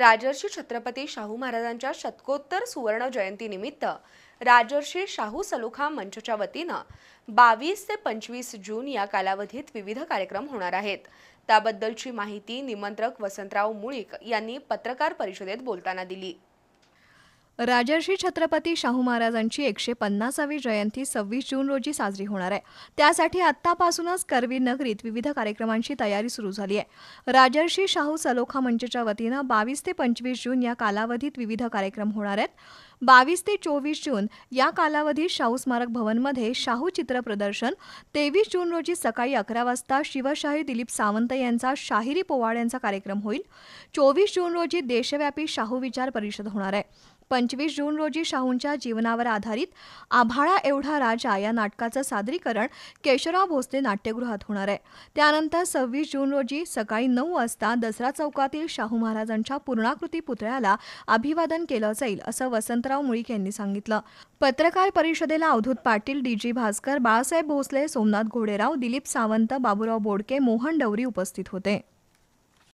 राजर्षी छत्रपती शाहू महाराजांच्या शतकोत्तर सुवर्ण जयंतीनिमित्त राजर्षी शाहू सलोखा मंचच्या वतीनं बावीस ते पंचवीस जून या कालावधीत विविध कार्यक्रम होणार आहेत. त्याबद्दलची माहिती निमंत्रक वसंतराव मुळीक यांनी पत्रकार परिषदेत बोलताना दिली. राजर्षी छत्रपती शाहू महाराजांची एकशे पन्नासावी जयंती सव्वीस जून रोजी साजरी होणार आहे. त्यासाठी आत्तापासूनच करवीर नगरीत विविध कार्यक्रमांची तयारी सुरू झाली आहे. राजर्षी शाहू सलोखा मंचच्या वतीनं बावीस ते पंचवीस जून या कालावधीत विविध कार्यक्रम होणार आहेत. बावीस ते चोवीस जून या कालावधीत शाहू स्मारक भवनमध्ये शाहू चित्र प्रदर्शन तेवीस जून रोजी सकाळी अकरा वाजता शिवशाही दिलीप सावंत यांचा शाहिरी पोवाड यांचा कार्यक्रम होईल. चोवीस जून रोजी देशव्यापी शाहू विचार परिषद होणार आहे. पंचवीस जून रोजी शाहूंच्या जीवनावर आधारित आभाळा एवढा राजा या नाटकाचं सादरीकरण केशवराव भोसले नाट्यगृहात होणार आहे. त्यानंतर सव्वीस जून रोजी सकाळी नऊ वाजता दसरा चौकातील शाहू महाराजांच्या पूर्णाकृती पुतळ्याला अभिवादन केलं जाईल असं वसंतराव मुळीक यांनी सांगितलं. पत्रकार परिषदेला अवधूत पाटील डी जी भास्कर बाळासाहेब भोसले सोमनाथ घोडेराव दिलीप सावंत बाबूराव बोडके मोहन डवरी उपस्थित होते.